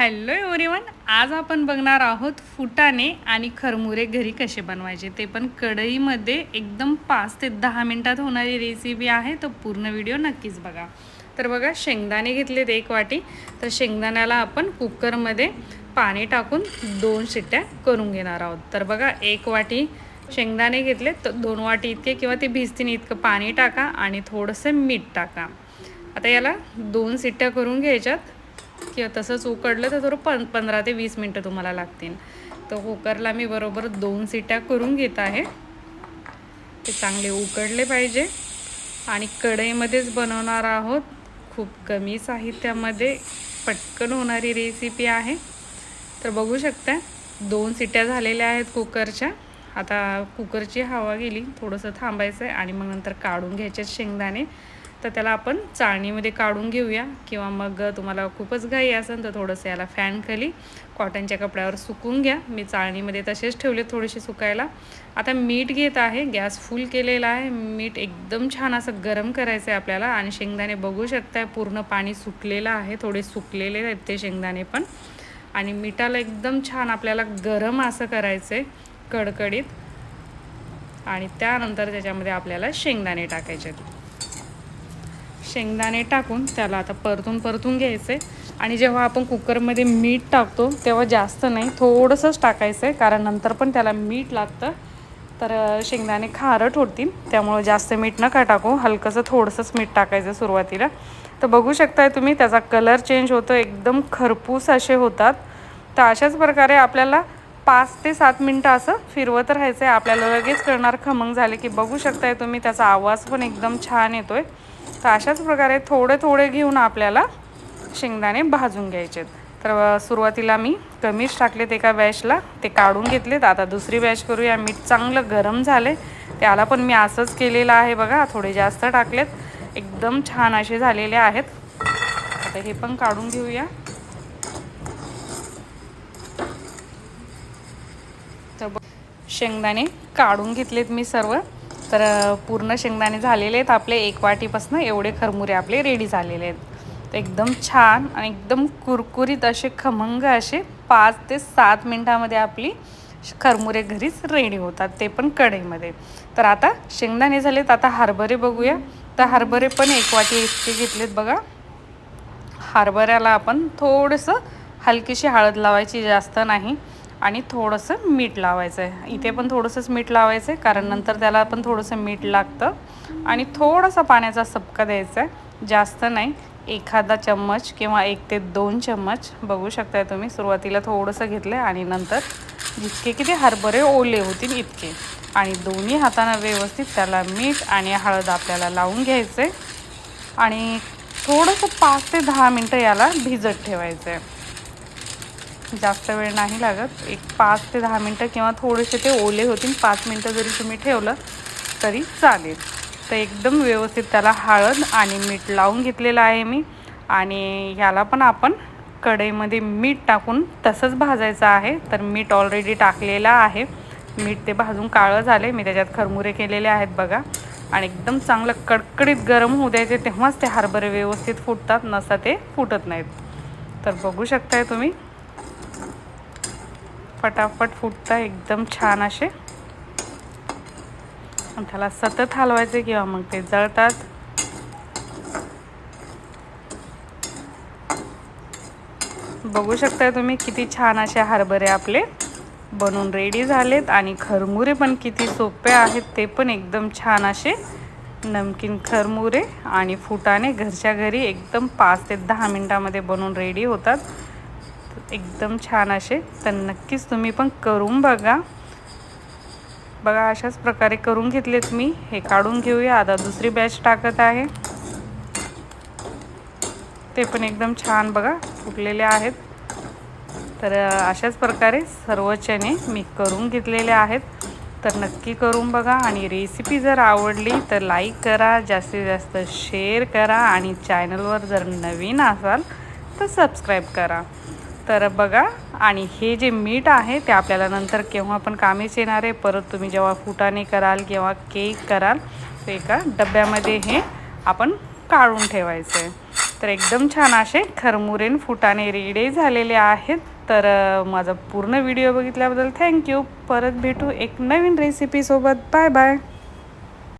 Hello everyone आज आपण बघणार आहोत फुटाणे आणि खरमुरे घरी कसे बनवायचे. ते पण कढईमध्ये एकदम पाच ते दहा मिनटात होणारी रेसिपी आहे तर पूर्ण व्हिडिओ नक्कीच बघा. तर बघा शेंगदाणे घेतलेत एक वाटी. तर शेंगदाण्याला आपण कुकरमध्ये पाणी टाकून दोन शिट्ट्या करून घेणार आहोत. तर बघा एक वाटी शेंगदाणे घेतले तर दोन वाटी इतके किंवा ते भिजतीन इतकं पाणी टाका आणि थोडंसं मीठ टाका. आता याला दोन सिट्ट्या करून घ्यायच्यात. किंवा तसंच उकडलं तर थोडं पं पंधरा ते वीस मिनटं तुम्हाला लागतील. तर कुकरला मी बरोबर दोन सिट्या करून घेत आहे. ते चांगले उकडले पाहिजे. आणि कढईमध्येच बनवणार आहोत. खूप कमी साहित्यामध्ये पटकन होणारी रेसिपी आहे. तर बघू शकता दोन सिट्या झालेल्या आहेत कुकरच्या. आता कुकरची हवा गेली थोडंसं थांबायचं आहे आणि मग नंतर काढून घ्यायचे शेंगदाणे. तर त्याला आपण चाळणीमध्ये काढून घेऊया. किंवा मग तुम्हाला खूपच घाई असेल तर थोडंसं याला फॅन खाली कॉटनच्या कपड्यावर सुकून घ्या. मी चाळणीमध्ये तसेच ठेवले थोडेसे सुकायला. आता मीठ घेत आहे. गॅस फुल केलेला आहे. मीठ एकदम छान असं गरम करायचं आहे आपल्याला. आणि शेंगदाणे बघू शकताय पूर्ण पाणी सुकलेलं आहे. थोडे सुकलेले आहेत ते शेंगदाणे पण. आणि मिठाला एकदम छान आपल्याला गरम असं करायचं आहे कडकडीत. आणि त्यानंतर त्याच्यामध्ये आपल्याला शेंगदाणे टाकायचे आहेत शेंगदाणे टाकून त्याला आता परतून परतून घ्यायचे. आणि जेव्हा आपण कुकरमध्ये मीठ टाकतो तेव्हा जास्त नाही थोडंसंच टाकायचं आहे कारण नंतर पण त्याला मीठ लागतं. तर शेंगदाणे खारट होतील त्यामुळं जास्त मीठ नका टाकू हलकंसं थोडंसंच मीठ टाकायचं सुरुवातीला. तर बघू शकताय तुम्ही त्याचा कलर चेंज होतो एकदम खरपूस असे होतात. तर अशाच प्रकारे आपल्याला पाच ते सात मिनटं असं फिरवत राहायचं आहे आपल्याला लगेच कळणार खमंग झाले की बघू शकताय तुम्ही त्याचा आवाज पण एकदम छान येतो आहे तर अशाच प्रकारे थोडे थोडे घेऊन आपल्याला शेंगदाणे भाजून घ्यायचे तर सुरुवातीला मी कमीच टाकलेत एका बॅचला ते काढून घेतलेत. आता दुसरी बॅच करूया. मीठ चांगलं गरम झाले त्याला पण मी असंच केलेलं आहे बघा. थोडे जास्त टाकलेत. एकदम छान असे झालेले आहेत. आता हे पण काढून घेऊया. तर शेंगदाणे काढून घेतलेत मी सर्व. तर पूर्ण शेंगदाणे झालेले आहेत. आपले एक वाटीपासून एवढे खरमुरे आपले रेडी झालेले आहेत. तर एकदम छान आणि एकदम कुरकुरीत असे खमंग असे पाच ते सात मिनटामध्ये आपली खरमुरे घरीच रेडी होतात. ते पण कढईमध्ये. तर आता शेंगदाणे झालेत. आता हरभरे बघूया. तर हरभरे पण एक वाटी इतके घेतलेत बघा. हरभऱ्याला आपण थोडंसं हलकीशी हळद लावायची जास्त नाही. आणि थोडंसं मीठ लावायचं आहे इथे पण थोडंसंच मीठ लावायचं आहे कारण नंतर त्याला पण थोडंसं मीठ लागतं. आणि थोडासा पाण्याचा सपका द्यायचा आहे जास्त नाही. एखादा चम्मच किंवा एक ते दोन चम्मच बघू शकताय तुम्ही. सुरुवातीला थोडंसं घेतलं आहे आणि नंतर जितके की ते हरभरे ओले होतील इतके. आणि दोन्ही हातानं व्यवस्थित त्याला मीठ आणि हळद आपल्याला लावून घ्यायचं आहे आणि थोडंसं पाच ते दहा मिनटं याला भिजत ठेवायचं आहे जास्त वेळ नाही लागत. एक पाच ते दहा मिनटं किंवा थोडेसे ते ओले होतील. पाच मिनटं जरी तुम्ही ठेवलं तरी चालेल. तर एकदम व्यवस्थित त्याला हळद आणि मीठ लावून घेतलेलं आहे मी. आणि ह्याला पण आपण कढईमध्ये मीठ टाकून तसंच भाजायचं आहे. तर मीठ ऑलरेडी टाकलेलं आहे. मीठ ते भाजून काळं झाले मी त्याच्यात खरमुरे केलेले आहेत बघा. आणि एकदम चांगलं कडकडीत गरम होऊ द्यायचे तेव्हाच ते हरभरे व्यवस्थित फुटतात. नसा ते फुटत नाहीत. तर बघू शकताय तुम्ही. फटाफट फुटता एकदम छान असे. त्याला सतत हलवायचे किंवा मग ते जळतात. बघू शकताय तुम्ही किती छान असे हरभरे आपले बनून रेडी झालेत आणि खरमुरे पण किती सोपे आहेत ते पण एकदम छान असे. नमकीन खरमुरे आणि फुटाने घरच्या घरी एकदम पाच ते दहा मिनटामध्ये बनवून रेडी होतात. एकदम छान असे. तर नक्कीच तुम्ही पण करून बघा. बघा अशाच प्रकारे करून घेतलेत मी. हे काढून घेऊया. आता दुसरी बॅच टाकत आहे. ते पण एकदम छान बघा फुटलेले आहेत. तर अशाच प्रकारे सर्व चणे मी करून घेतलेले आहेत. तर नक्की करून बघा. आणि रेसिपी जर आवडली तर लाईक करा जास्तीत जास्त शेअर करा. आणि चॅनलवर जर नवीन असाल तर सबस्क्राईब करा. तर बघा आणि हे जे मीठ आहे ते आपल्याला नंतर केव्हा पण कामीच येणार आहे. परत तुम्ही जेव्हा फुटाणे कराल किंवा केक कराल तर एका डब्यामध्ये हे आपण काढून ठेवायचं. आहे तर एकदम छान असे खरमुरेन फुटाणे रेडे झालेले आहेत. तर माझा पूर्ण व्हिडिओ बघितल्याबद्दल थँक्यू. परत भेटू एक नवीन रेसिपीसोबत बाय बाय.